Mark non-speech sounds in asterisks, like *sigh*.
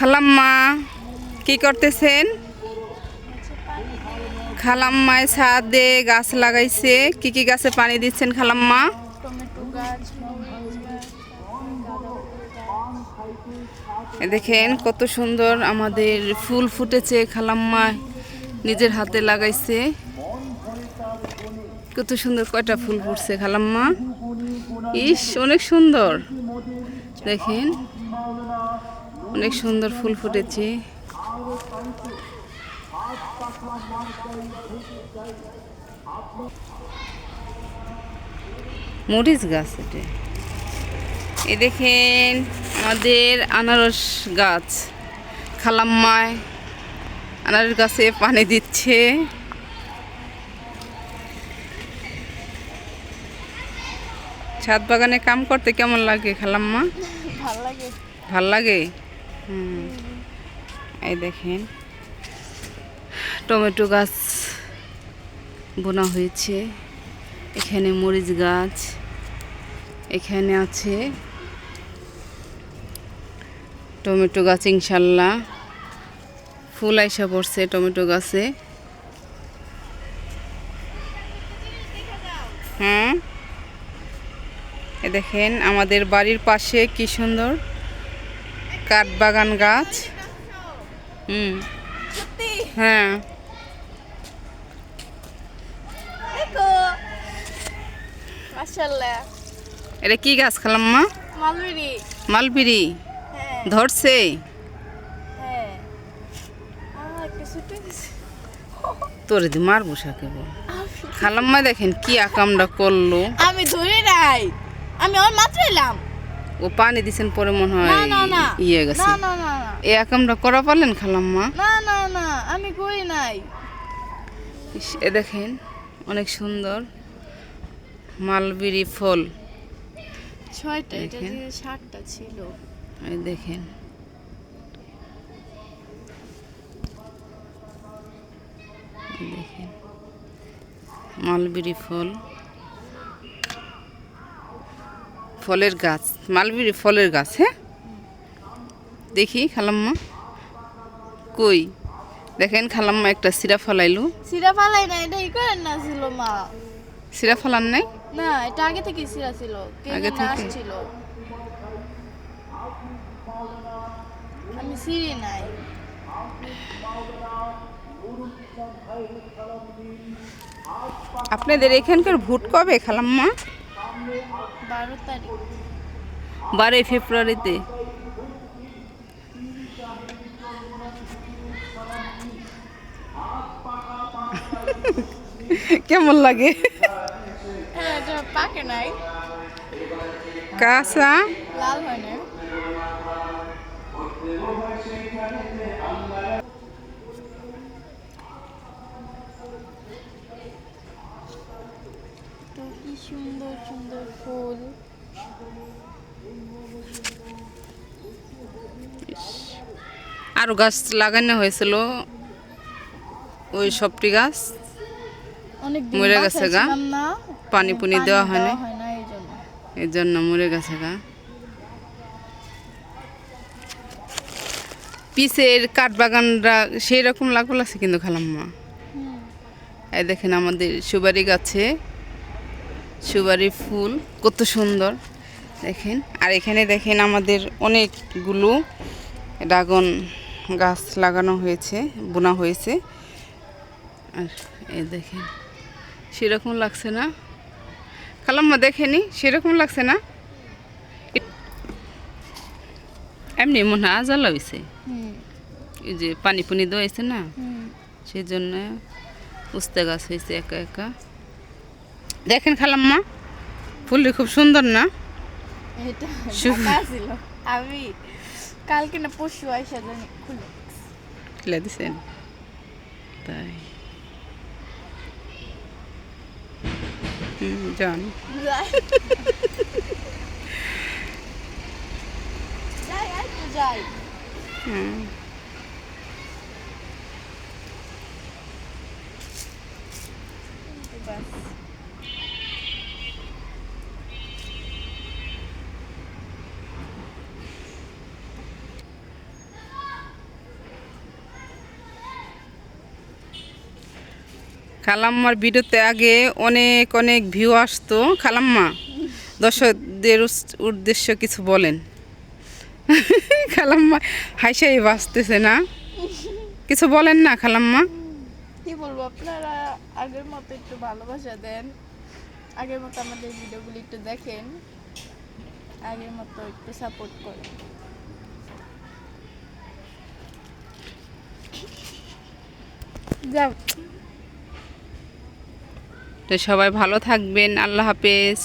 খালাম্মা, কি করতেছেন? খালাম্মায় ছাদে গাছ লাগাইছে। কি কি গাছে পানি দিচ্ছেন খালাম্মা? দেখেন কত সুন্দর আমাদের ফুল ফুটেছে খালাম্মা নিজের হাতে লাগাইছে। কত সুন্দর কয়টা ফুল ফুটছে খালাম্মা। ইস, অনেক সুন্দর। দেখেন। অনেক সুন্দর ফুল ফুটেছে। মরিচ গাছ এটা। এ দেখেন আমাদের আনারস গাছ। খালাম্মায় আনারস গাছে পানি দিচ্ছে। ছাদ বাগানে কাম করতে কেমন লাগে খালাম্মা? ভালো লাগে। ভালো লাগে? এই দেখেন, টমেটো গাছ বোনা হয়েছে, এখানে মরিচ গাছ, এখানে আছে টমেটো গাছ, ইনশাল্লাহ। ফুল আইসা পড়ছে টমেটো গাছে। হ্যাঁ দেখেন আমাদের বাড়ির পাশে কি সুন্দর কাঠবাগান গাছ। হুম। হ্যাঁ। এটা কি গাছ খালাম্মা মালবেরি। মালবিরি। হ্যাঁ। ধরছে। হ্যাঁ। তোরে দি মারবো সাকে বল। খালাম্মা দেখেন কি আকামটা করল। আমি ধরে নাই। আমি ওর মাত্র এলাম। ও পানি দিছেন পরে মনে হয় ইয়ে গেছে। না না না না। এই করা পারলেন খালাম্মা? না না না আমি করি নাই। এ দেখেন অনেক সুন্দর মালবিরি ফল। ছয়টা এটা ষাটটা ছিল। এই দেখেন। দেখেন। মালবেরি ফল। ফলের গাছ মালবেরি ফলের গাছ হ্যাঁ? দেখি খালাম্মা। কই? দেখেন খালাম্মা একটা সিরা ফলাইলো। সিরা ফালাই না এটা ই করেন না ছিল মা। সিরা ফলান নাই? না এটা আগে থেকে সিরা ছিল আগে থেকে? আসছিল। আমি সিরি নাই। আপনাদের এখানকার ভুট কবে খালাম্মা? বারো তারিখ। বারোই ফেব্রুয়ারিতে? কেমন লাগে? হ্যাঁ কাঁচা? লাল হয় না তো কি সুন্দর সুন্দর ফুল। আরও গাছ লাগানো হয়েছিল। ওই সবটি গাছ। অনেক মরে গেছে গা? পানি পুনি দেওয়া হয় না হয় না এই জন্য। এর জন্য মরে গেছে গা। পিসের কাঠ বাগানটা সেই রকম লাগল আছে কিন্তু খালাম্মা। এই দেখেন আমাদের সুবারি গাছে। সুবারি ফুল কত সুন্দর। দেখেন আর এখানে দেখেন আমাদের অনেকগুলো ড্রাগন গাছ লাগানো হয়েছে বোনা হয়েছে। আর এই দেখেন সেরকম লাগছে না। খালাম্মা দেখেনি সেরকম লাগছে না? এমনি মনে হয় আজাল হয়েছে এই যে পানি পুনি দেওয়াইছে না? সেই জন্য উস্তে গাছ হয়েছে একা একা। দেখেন খালাম্মা ফুলটি খুব সুন্দর না? এটা ছিল আমি কালকে না পরশু আইসা জানি খুলে খুলে দিছেন। তাই। যান। যাই। যাই যাই। হুম খালাম্মার ভিডিওতে আগে অনেক অনেক ভিউ আসতো। খালাম্মা, দর্শকদের উদ্দেশ্য কিছু বলেন। *laughs* খালাম্মা হাইসাই বাঁচতেছে না। কিছু বলেন না খালাম্মা? কি বলব, আপনারা আগের মতো একটু ভালোবাসা দেন। আগের মতো আমাদের ভিডিওগুলি একটু দেখেন। আগের মতো একটু সাপোর্ট করেন। যাও তো সবাই ভালো থাকবেন আল্লাহ হাফেজ।